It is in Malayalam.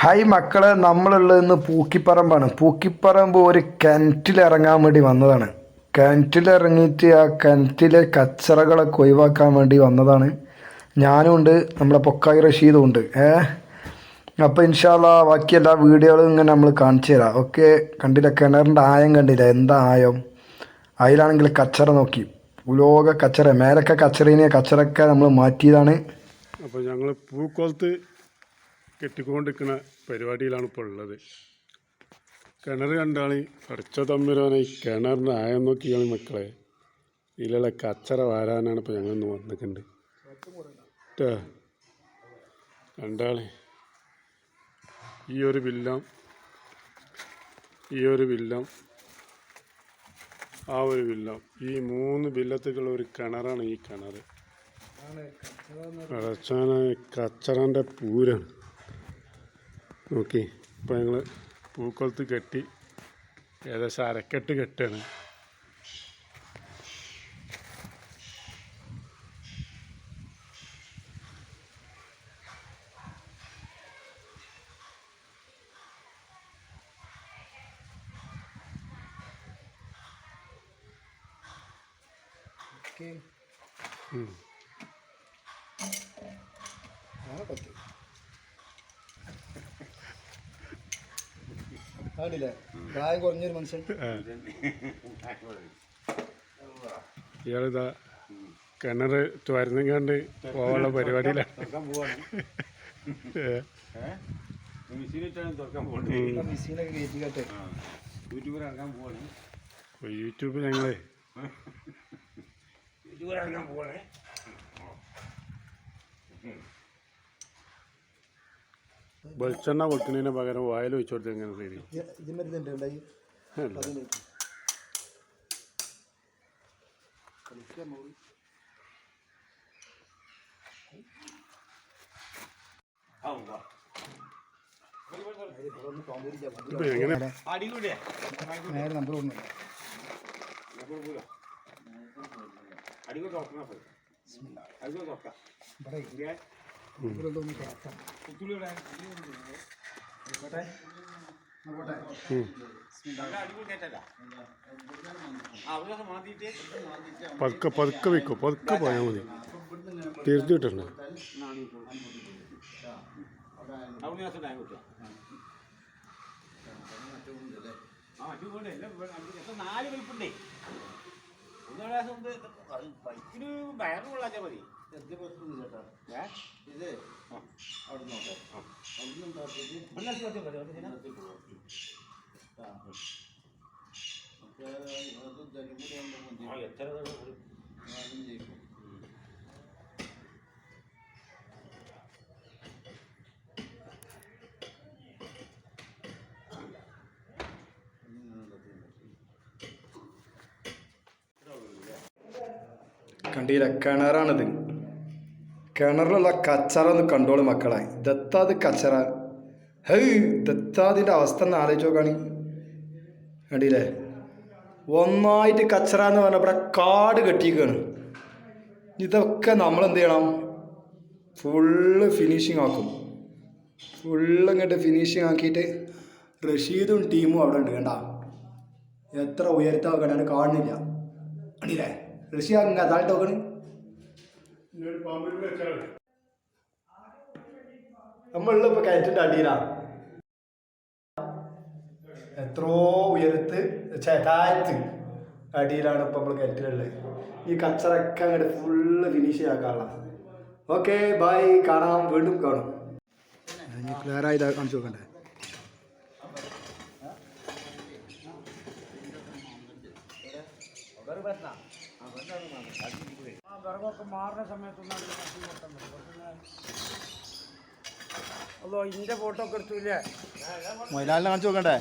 ഹായ് മക്കളെ നമ്മളുള്ളത് ഇന്ന് പൂക്കിപ്പറമ്പാണ്. പൂക്കിപ്പറമ്പ് ഒരു കിണറ്റിലിറങ്ങാൻ വേണ്ടി വന്നതാണ്. കിണറ്റിലിറങ്ങിയിട്ട് ആ കിണറ്റിലെ കച്ചറകളൊക്കെ ഒഴിവാക്കാൻ വേണ്ടി വന്നതാണ്. ഞാനും ഉണ്ട് നമ്മളെ പൊക്കായി റഷീദും ഉണ്ട്. ഏ? അപ്പോൾ ഇൻഷാല്ല ബാക്കി എല്ലാ വീഡിയോകളും ഇങ്ങനെ നമ്മൾ കാണിച്ചു തരാം. ഓക്കെ കണ്ടില്ല കിണറിന്റെ ആയം കണ്ടില്ല. എന്താ ആയം? അതിലാണെങ്കിൽ കച്ചറ നോക്കി. ലോക കച്ചറ മേലൊക്കെ കച്ചറീനെ കച്ചറൊക്കെ നമ്മൾ മാറ്റിയതാണ്. അപ്പോൾ ഞങ്ങൾ പൂക്കോലത്ത് കെട്ടിക്കൊണ്ടിരിക്കുന്ന പരിപാടിയിലാണ് ഇപ്പോൾ ഉള്ളത്. കിണർ കണ്ടാണ് പറിച്ച തമ്മിലാണ് ഈ കിണറിന് ആയം നോക്കിയാണ് മക്കളെ. ഇതിലുള്ള കച്ചറ വാരാനാണ് ഇപ്പോൾ ഞങ്ങൾ ഇന്ന് വന്നിട്ടുണ്ട് ട്ടാ. കണ്ടാളി. ഈ ഒരു വില്ലം ഈ ഒരു വില്ലം ആ ഒരു വില്ലം ഈ മൂന്ന് വില്ലത്തുള്ള ഒരു കിണറാണ് ഈ കിണർ അടച്ചാന കച്ചറന്റെ പൂരാണ്. നോക്കി. ഇപ്പം ഞങ്ങൾ പൂക്കൊളത്ത് കെട്ടി ഏകദേശം അരക്കെട്ട് കെട്ടാണ്. കണ്ടില്ലേ പ്രായം കുറഞ്ഞൊരു മനുഷ്യൻ. ഇയാളിതാ കിണർ തുരന്നെങ്ങാണ്ട് പോകാനുള്ള പരിപാടിയിലാണ്. ഏ. മെഷീനിട്ടാണ് തുറക്കാൻ പോകുന്നത് മെഷീനൊക്കെ കയറ്റിക്കട്ടെ യൂട്യൂബർ ഇറങ്ങാൻ പോവാണ് അപ്പോൾ യൂട്യൂബ് ഞങ്ങളെ യൂട്യൂബർ ഇറങ്ങാൻ പോവാണ് വെളിച്ചെണ്ണ കൊടുക്കുന്നതിന് പകരം വായിൽ വെച്ച് കൊടുത്ത് എങ്ങനെ നേരെ നമ്പർ ഒന്നും അടികൂടെ തുറക്കണം? പോയി അടികൂടെ തുറക്കാം. അവിടെ മാറ്റിയിട്ട് പതുക്കെ പതുക്കെ വെക്കോ പതുക്കെ പോയാൽ മതി. തിരിച്ചിട്ടുണ്ട് അവിടെ ദിവസം ടൈം ആ അടിപൊളി എല്ലാം ഇപ്പം നാല് പൈപ്പുണ്ടേ പ്രാവശ്യം ഉണ്ട് പൈപ്പിന് വയറ് കൊള്ളാച്ചാൽ മതി. ഏ? ഒന്ന് അടിച്ച് വെച്ചാൽ മതി, ഒന്ന് ഇതിനെ. ആ, എത്ര കണ്ടില്ല കിണറാണിത്. കിണറിലുള്ള കച്ചറ ഒന്ന് കണ്ടോളൂ മക്കളെ. ദത്താത് കച്ചറ? ഹൈ ദത്താതിന്റെ അവസ്ഥ ഒന്ന് ആലോചിച്ച് നോക്കാണ്. കണ്ടില്ലേ? ഒന്നായിട്ട് കച്ചറ എന്ന് പറഞ്ഞാൽ ഇവിടെ കാട് കെട്ടിയിരിക്കുകയാണ് ഇതൊക്കെ നമ്മൾ എന്ത് ചെയ്യണം? ഫുള്ള് ഫിനിഷിങ് ആക്കും. ഫുള്ള് ഇങ്ങോട്ട് ഫിനിഷിങ് ആക്കിയിട്ട് റഷീദും ടീമും അവിടെ ഉണ്ട് കണ്ട. എത്ര ഉയർത്താൻ കണ്ടാണ് കാണുന്നില്ല. കണ്ടില്ലേ? അങ്ങ് അതായിട്ട് നോക്കണ് നമ്മളുള്ള ഇപ്പൊ കയറ്റിന്റെ അടിയിലാ. എത്രയോ ഉയരത്ത് താഴത്ത് അടിയിലാണ് ഇപ്പൊ നമ്മൾ കയറ്റിലുള്ളത്. ഈ കച്ചറൊക്കെ അങ്ങോട്ട് ഫുള്ള് ഫിനിഷ് ആക്കാനുള്ള. ഓക്കെ ബൈ കാണാം. വീണ്ടും കാണും. ക്ലിയറായി കാണിച്ചു നോക്കണ്ടേ അതോ ഇന്റെ ഫോട്ടോ ഒക്കെ എടുത്തില്ലേ? മൊയിലാലിനെ കാണിച്ചു നോക്കണ്ടേ?